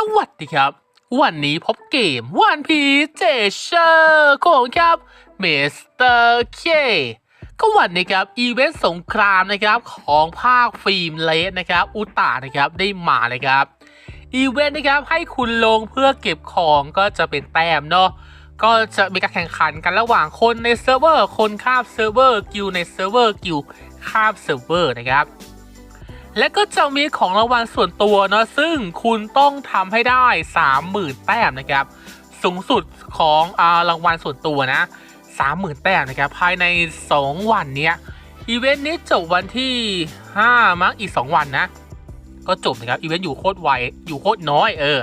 สวัสดีครับ วันนี้พบเกมวันพีเจเชอร์ของครับเมสเตอร์เคก็วันนี้ครับอีเวนต์สงครามนะครับของภาคฟิล์มเลสนะครับ อุตานะครับได้มานะครับอีเวนต์นะครับให้คุณลงเพื่อเก็บของก็จะเป็นแต้มเนาะก็จะมีการแข่งขันกันระหว่างคนในเซิร์ฟเวอร์ คนข้ามเซิร์ฟเวอร์กิลในเซิร์ฟเวอร์กิลข้ามเซิร์ฟเวอร์นะครับ และก็จะมีของรางวัลส่วนตัวเนาะซึ่งคุณต้องทำให้ได้ 30,000 แต้มนะครับ สูงสุดของอารางวัลส่วนตัวนะ 30,000 แต้มนะครับภายใน 2 วันเนี้ยอีเวนต์นี้จบวันที่ 5 มั้งอีก 2 วันนะ ก็จบนะครับอีเวนต์อยู่โคตรไวอยู่โคตรน้อยเออ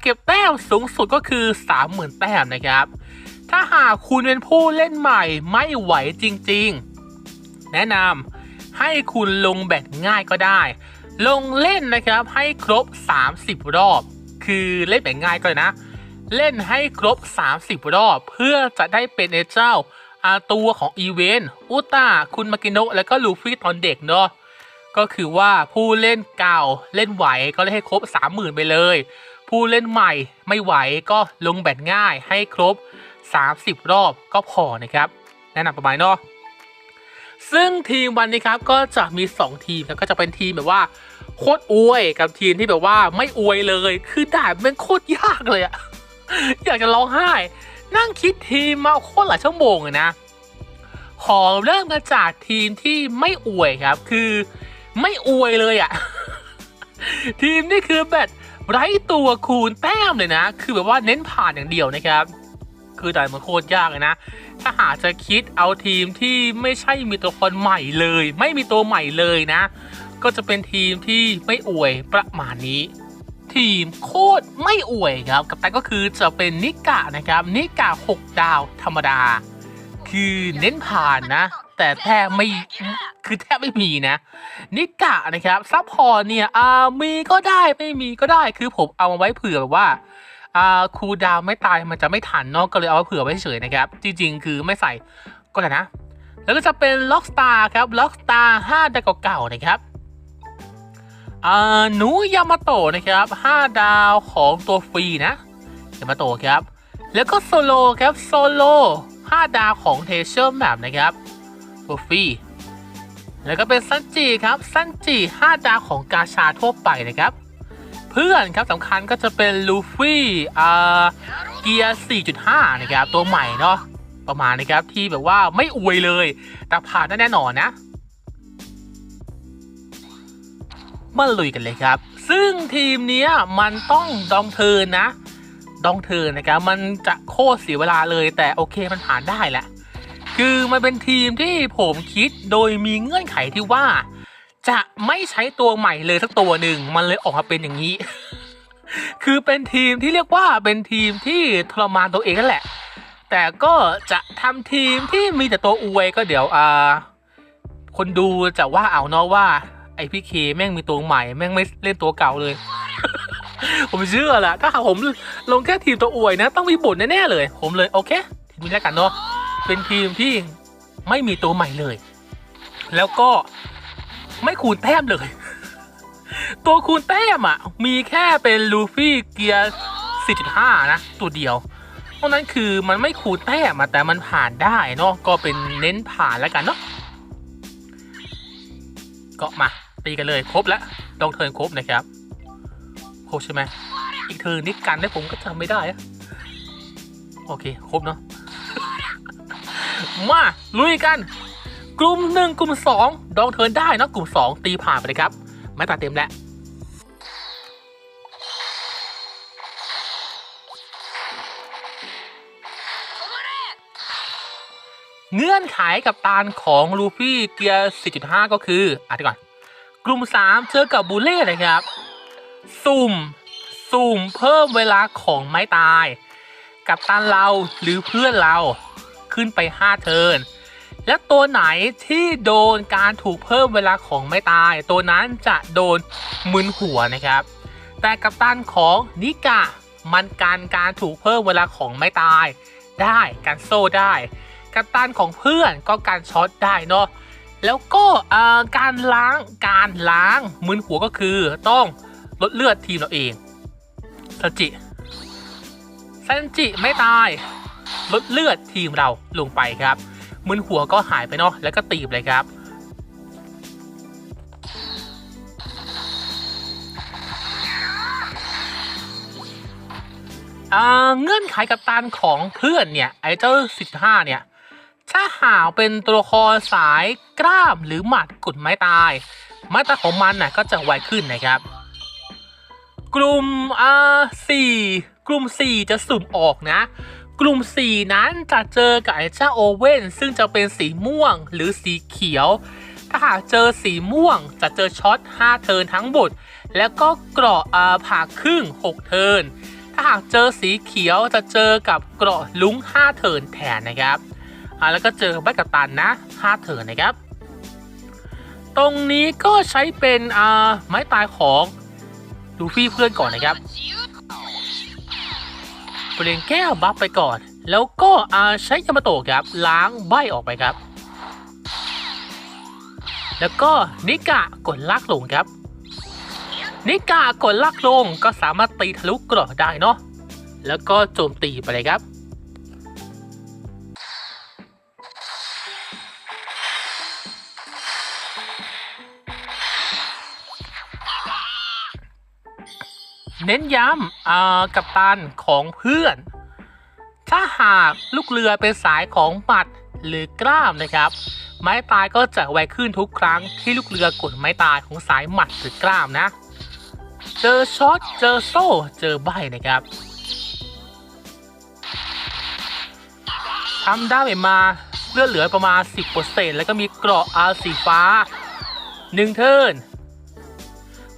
เก็บแต้มสูงสุดก็คือ 30,000 แต้มนะครับ ถ้าหากคุณเป็นผู้เล่นใหม่ไม่ไหวจริง ๆ แนะนำ ให้คุณลงแบบง่ายก็ได้ ลงเล่นนะครับให้ครบ 30 รอบ คือเล่นแบบง่ายก็ได้นะ เล่นให้ครบ 30 รอบ เพื่อจะได้เป็นไอ้เจ้าอาตัวของอีเวนต์อุตาคุณมากิโนะและก็ลูฟี่ตอนเด็กเนาะก็คือว่าผู้เล่นเก่าเล่นไหวก็เล่นให้ครบ 30,000 ไปเลย ผู้เล่นใหม่ไม่ไหวก็ลงแบบง่ายให้ครบ 30 รอบก็พอนะครับ แนะนำประมาณเนาะ ซึ่งทีมวันนี้ครับก็จะมี 2 ทีมแล้วก็จะเป็นทีมแบบว่าโคตรอวยกับทีมที่แบบว่าไม่อวยเลย คือด่ามันโคตรยากเลยอะอยากจะร้องไห้ นั่งคิดทีมมาโคตรหลายชั่วโมงเลยนะ ขอเริ่มกันจากทีมที่ไม่อวยครับ คือไม่อวยเลยอะทีมนี่คือแบบไร้ตัวคูณแต้มเลยนะ คือแบบว่าเน้นผ่านอย่างเดียวนะครับ คือด่านมันโคตรยากเลยนะ ถ้าหากจะคิดเอาทีมที่ไม่ใช่มีตัวครใหม่เลย ไม่มีตัวใหม่เลยนะ ก็จะเป็นทีมที่ไม่อวยประมาณนี้ ทีมโคตรไม่อวยครับ กับแต่ก็คือจะเป็นนิกะนะครับ นิกะ 6 ดาวธรรมดา คือเน้นผ่านนะ แต่แทบไม่คือแทบไม่มีนะ นิกะนะครับซัพพอร์ตเนี่ยอามีก็ได้ไม่มีก็ได้คือผมเอามาไว้เผื่อว่า คูดาวไม่ตายมันจะไม่ทันเนาะก็เลยเอาเผื่อไว้เฉยนะครับ จริง ๆ คือไม่ใส่ก็ได้นะ แล้วก็จะเป็นล็อกสตาร์ครับล็อกสตาร์5ดาวเก่าๆนะครับหนูยามาโตะนะครับ5ดาวของตัวฟรีนะยามาโตะครับ แล้วก็โซโลครับโซโล5ดาวของเทเชอร์แมปนะครับตัวฟรีแล้วก็เป็นซันจิครับซันจิ5ดาวของกาชาทั่วไปนะครับ เพื่อนครับสำคัญก็จะเป็นลูฟี่อ่าเกียร์ 4.5 นะครับ ตัวใหม่เนาะประมาณนะครับที่แบบว่าไม่อวยเลย แต่ผ่านได้แน่นอนนะมาลุยกันเลยครับ ซึ่งทีมเนี้ยมันต้องดองเทินนะ ดองเทินนะครับ มันจะโคตรเสียเวลาเลยแต่โอเคมันผ่านได้แหละ คือมันเป็นทีมที่ผมคิดโดยมีเงื่อนไขที่ว่า จะไม่ใช้ตัวใหม่เลยสักตัวหนึ่งมันเลยออกมาเป็นอย่างนี้ คือเป็นทีมที่เรียกว่าเป็นทีมที่ทรมานตัวเองนั่นแหละ แต่ก็จะทำทีมที่มีแต่ตัวอวยก็เดี๋ยวอ่าคนดูจะว่าเอาเนาะว่า ไอพี่เคแม่งมีตัวใหม่แม่งไม่เล่นตัวเก่าเลย ผมเชื่อแหละถ้าหากผมลงแค่ทีมตัวอวยนะ ต้องมีบ่นแน่ๆเลย ผมเลยโอเคทีมนี้แล้วกันเนาะเป็นทีมที่ไม่มีตัวใหม่เลย แล้วก็ ไม่คูณแต้มเลย ตัวคูณแต้มอะ มีแค่เป็นลูฟี่เกียร์ 4.5 นะ ตัวเดียวเพราะนั้นคือมันไม่คูณแต้มอะแต่มันผ่านได้เนาะก็เป็นเน้นผ่านแล้วกันเนาะก็มาตีกันเลยครบแล้วลองเทิร์นครบนะครับครบใช่ไหมอีกเทิร์นนี้กันได้ผมก็จำไม่ได้อะโอเค ครบเนาะมาลุยกัน กลุ่มหนึ่งกลุ่มสองดองเทินได้นะกลุ่มสองตีผ่านไปเลยครับไม่ตัดเต็มแล้วเงื่อนไขกับตานของลูฟี่เกียร์ 4.5 ก็คืออะเดี๋ยวก่อน กลุ่ม 3 เจอกับบูเล่นะครับ สุ่ม สุ่มเพิ่มเวลาของไม้ตาย กับตันเราหรือเพื่อนเราขึ้นไป 5 เทิร์น และตัวไหนที่โดนการถูกเพิ่มเวลาของไม่ตาย ตัวนั้นจะโดนมึนหัวนะครับ แต่กัปตันของนิกะมันการการถูกเพิ่มเวลาของไม่ตาย ได้การโซ่ได้ กัปตันของเพื่อนก็การช็อตได้เนาะแล้วก็การล้างการล้างมึนหัวก็คือต้องลดเลือดทีมเราเองซันจิซันจิไม่ตายลดเลือดทีมเราลงไปครับ มึนหัวก็หายไปเนาะแล้วก็ตีบเลยครับเงื่อนไขกับตันของเพื่อนเนี่ยไอเจ้าสิบห้าเนี่ยถ้าหากเป็นตัวละครสายกล้ามหรือหมัดกุดไม้ตายม้ตาของมันน่ะก็จะไวขึ้นนะครับ กลุ่มอ่าสี่กลุ่มสี่จะสุ่มออกนะ กลุ่มสี่นั้นจะเจอกับไอ้เจ้าโอเว่นซึ่งจะเป็นสีม่วงหรือสีเขียว ถ้าหากเจอสีม่วงจะเจอช็อต 5 เทินทั้งหมด แล้วก็เกราะอาผ่าครึ่ง 6 เทิน ถ้าหากเจอสีเขียวจะเจอกับเกราะลุ้ง 5 เทินแทนนะครับอ่าแล้วก็เจอใบกัปตันนะ 5 เทินนะครับ ตรงนี้ก็ใช้เป็นอ่าไม้ตายของลูฟี่เพื่อนก่อนนะครับ เปลี่ยนแก้วบัฟไปก่อน แล้วก็อาใช้ยามาโตะครับล้างใบออกไปครับ แล้วก็นิกะกดลากลงครับ นิกะกดลากลงก็สามารถตีทะลุเกราะได้เนาะแล้วก็โจมตีไปเลยครับ เน้นย้ำอ่ากับตันของเพื่อน ถ้าหากลูกเรือเป็นสายของหมัดหรือกล้ามนะครับ ไม้ตายก็จะไวขึ้นทุกครั้งที่ลูกเรือกดไม้ตายของสายหมัดหรือกล้ามนะ เจอช็อตเจอโซ่เจอใบนะครับทำได้ไปมาเลือดเหลือประมาณ 10%แล้วก็มีเกราะอาสีฟ้า 1 เทิร์น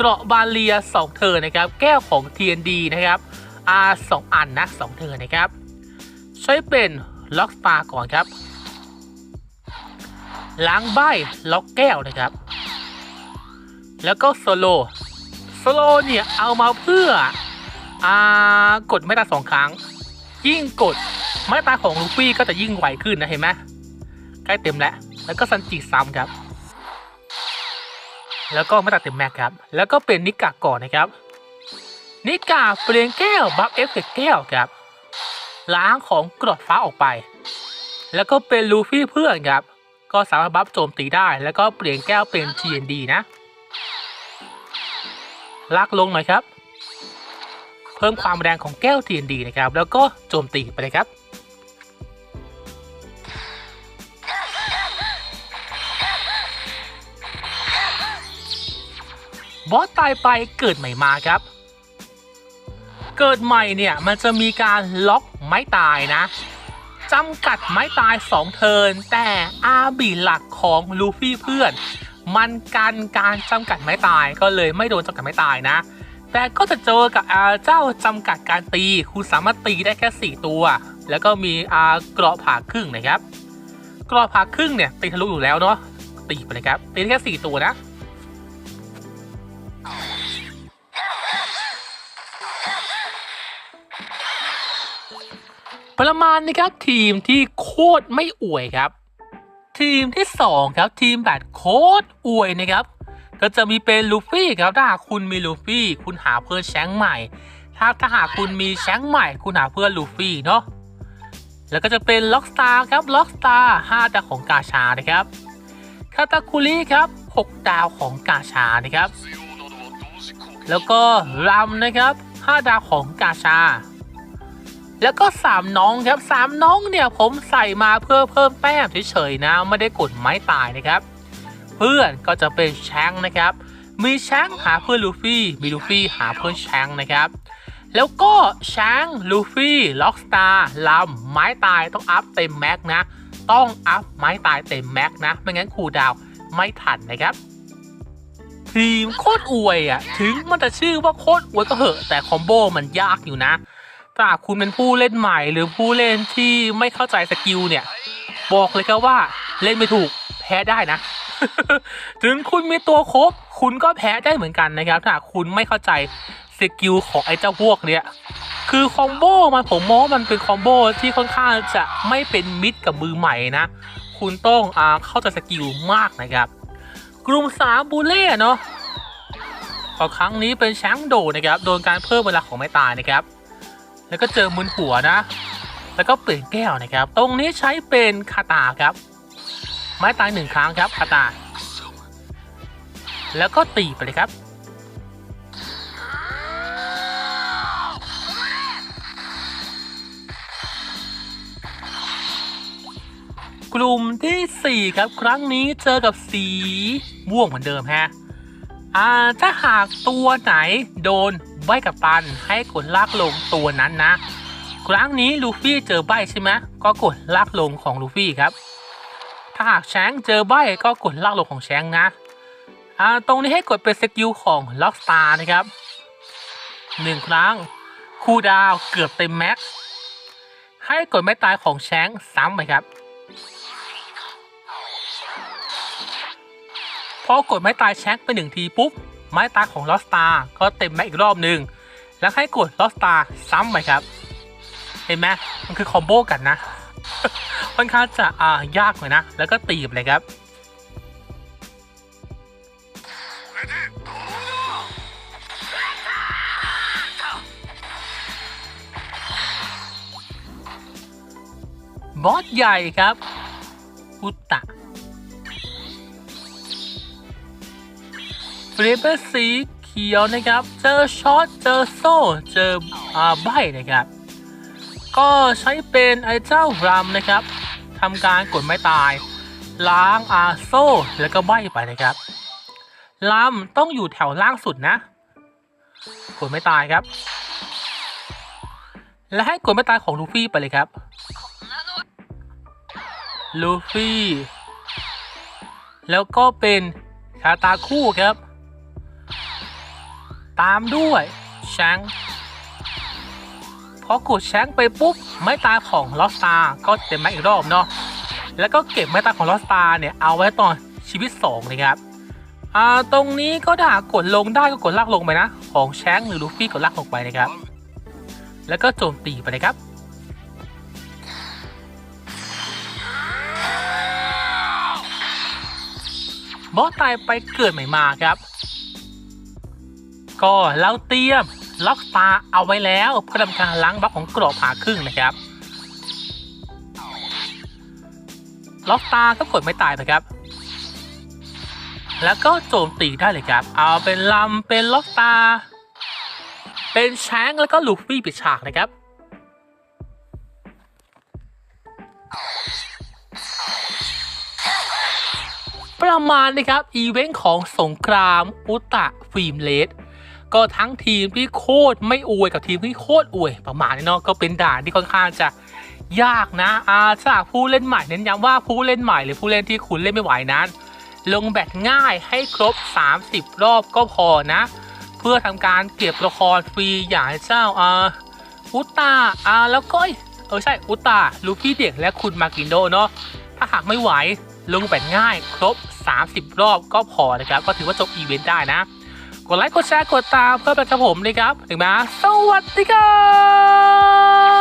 เกราะบาเลีย 2เทิร์นนะครับ แก้วของ TND นะครับอาสองอันนะ 2เทิร์นนะครับ ใช้เป็นล็อกสตาก่อนครับ ล้างใบล็อกแก้วนะครับ แล้วก็โซโลโซโลเนี่ย เอามาเพื่ออ่ากดไม่ตาสองครั้ง ยิ่งกดไม่ตาของลูฟี่ก็จะยิ่งไวขึ้นนะเห็นไหมใกล้เต็มแล้ว แล้วก็ซันจิซ้ำครับ แล้วก็ไม่ตัดเต็มแม็กครับ แล้วก็เป็นนิกาก่อนนะครับ นิกาเปลี่ยนแก้วบัฟเอฟเฟกแก้วครับ ล้างของกรดฟ้าออกไป แล้วก็เป็นลูฟี่เพื่อนครับ ก็สามารถบัฟโจมตีได้ แล้วก็เปลี่ยนแก้วเป็น GND นะ ลากลงหน่อยครับ เพิ่มความแรงของแก้ว TND นะครับ แล้วก็โจมตีไปเลยครับ บอสตายไปเกิดใหม่มาครับ เกิดใหม่เนี่ยมันจะมีการล็อกไม้ตายนะจำกัดไม้ตาย 2 เทิร์นแต่อาบีหลักของลูฟี่เพื่อน มันกันการจำกัดไม้ตายก็เลยไม่โดนจำกัดไม้ตายนะ แต่ก็จะเจอกับอาเจ้าจำกัดการตีคุณสามารถตีได้แค่ 4 ตัว แล้วก็มีอาเกราะผ่าครึ่งนะครับ เกราะผ่าครึ่งเนี่ยตีทะลุอยู่แล้วเนาะตีไปเลยครับตีได้แค่ 4 ตัวนะ ประมาณนะครับทีมที่โคตรไม่อวยครับ ทีมที่ 2 ครับทีมแบบโคตรอวยนะครับ ก็จะมีเป็นลูฟี่ครับถ้าหากคุณมีลูฟี่ คุณหาเพื่อนแชงใหม่ ถ้าถ้าหากคุณมีแชงใหม่ คุณหาเพื่อนลูฟี่เนาะแล้วก็จะเป็นล็อกสตาร์ครับล็อกสตาร์5ดาวของกาชานะครับคาตาคุริครับ 6 ดาวของกาชานะครับ แล้วก็รัมนะครับ 5 ดาวของกาชา แล้วก็ 3 น้องครับ 3 น้องเนี่ยผมใส่มาเพื่อเพิ่มแต้มเฉยๆนะ ไม่ได้กดไม้ตายนะครับ เพื่อนก็จะเป็นแชงนะครับ มีแชงหาเพื่อนลูฟี่ มีลูฟี่หาเพื่อนแชงนะครับ แล้วก็แชงลูฟี่ล็อกสตาร์ลัมไม้ตายต้องอัพเต็มแม็กนะ ต้องอัพไม้ตายเต็มแม็กนะ ไม่งั้นคูดาวไม่ทันนะครับทีมโคตรอวยอะ ถึงมันจะชื่อว่าโคตรอวยก็เหอะ แต่คอมโบมันยากอยู่นะ ถ้าหากคุณเป็นผู้เล่นใหม่หรือผู้เล่นที่ไม่เข้าใจสกิลเนี่ย บอกเลยครับว่าเล่นไม่ถูกแพ้ได้นะ ถึงคุณมีตัวครบ คุณก็แพ้ได้เหมือนกันนะครับถ้าคุณไม่เข้าใจสกิลของไอ้เจ้าพวกเนี้ยคือคอมโบมันผมมองมันเป็นคอมโบที่ค่อนข้างจะไม่เป็นมิตรกับมือใหม่นะ คุณต้องอ่าเข้าใจสกิลมากนะครับ กลุ่มสามบูเล่เนาะครั้งนี้เป็นแช้างโดดนะครับ โดนการเพิ่มเวลาของไม้ตายนะครับ แล้วก็เจอมืนหัวนะ แล้วก็เปลี่ยนแก้วนะครับ ตรงนี้ใช้เป็นคาตาครับ ไม้ตายหนึ่งครั้งครับคาตา แล้วก็ตีไปเลยครับ กลุ่มทีสี่4 ครับ ครั้งนี้เจอกับสีม่วงเหมือนเดิมฮะอ่าถ้าหากตัวไหนโดน ใบกับตันให้กดลากลงตัวนั้นนะ ครั้งนี้ลูฟี่เจอใบใช่ไหมก็กดลากลงของลูฟี่ครับ ถ้าหากแชงเจอใบก็กดลากลงของแชงนะตรงนี้ให้กดเป็นสกิลของล็อกสตาร์นะครับหนึ่งครั้งคูดาวเกือบเต็มแม็กให้กดไม่ตายของแชงซ้ำไปครับพอกดไม้ตายแช็คไปหนึ่งทีปุ๊บ ไม้ตาของลอสตาก็เต็มแม็กอีกรอบหนึ่งแล้วให้กดลอสตาซ้ำไปครับ เห็นไหมมันคือคอมโบกันนะค่อนข้างจะอ่ายากหน่อยนะ แล้วก็ตีบเลยครับบอสใหญ่ครับอุตตะ ลิปเปอร์สีเขียวนะครับ เจอช็อต เจอโซ่ เจออาใบนะครับ ก็ใช้เป็นไอ้เจ้ารำนะครับทำการกดไม้ตาย ล้างอาโซ่ แล้วก็ใบไปนะครับลำต้องอยู่แถวล่างสุดนะ กดไม่ตายครับ และให้กดไม่ตายของลูฟี่ไปเลยครับ ลูฟี่ แล้วก็เป็นคาตาคู่ครับ ตามด้วยแชงพอกดแชงไปปุ๊บไม้ตาของลอสตาก็เต็มแม็กอีกรอบเนาะแล้วก็เก็บไม้ตาของลอสตาเนี่ยเอาไว้ตอนชีวิต2นะครับอ่าตรงนี้ก็ถ้าหากกดลงได้ก็กดลากลงไปนะ ของแชงหรือลูฟี่กดลากลงไปนะครับ แล้วก็โจมตีไปเลยครับบอสตายไปเกิดใหม่มาครับ ก็เราเตรียมล็อกตาเอาไว้แล้วเพื่อทำการล้างบัฟของกรอบผ่าครึ่งนะครับ ล็อกตาก็กดไม่ตายไปครับ แล้วก็โจมตีได้เลยครับ เอาเป็นลำเป็นล็อกตา เป็นแชงแล้วก็ลูฟี่ปิดฉากนะครับประมาณนะครับ อีเวนต์ของสงครามอุตะฟิล์มเลส ก็ทั้งทีมที่โคตรไม่อวยกับทีมที่โคตรอวยประมาณนี้เนาะก็เป็นด่านที่ค่อนข้างจะยากนะอาจาผู้เล่นใหม่เน้นย้ำว่าผู้เล่นใหม่หรือผู้เล่นที่คุณเล่นไม่ไหวนั้น ลงแบตง่ายให้ครบ 30 รอบก็พอนะ เพื่อทำการเก็บละครฟรีอย่างเจ้าอาอุตาอาแล้วก็เออใช่อุตาลูฟี่เด็กและคุณมากินโดเนาะถ้าหากไม่ไหวลงแบตง่ายครบ 30 รอบก็พอนะครับ ก็ถือว่าจบอีเวนต์ได้นะ กดไลค์กดแชร์กดตามเพื่อเป็นกระผมเลยครับ ถึงมาสวัสดีครับ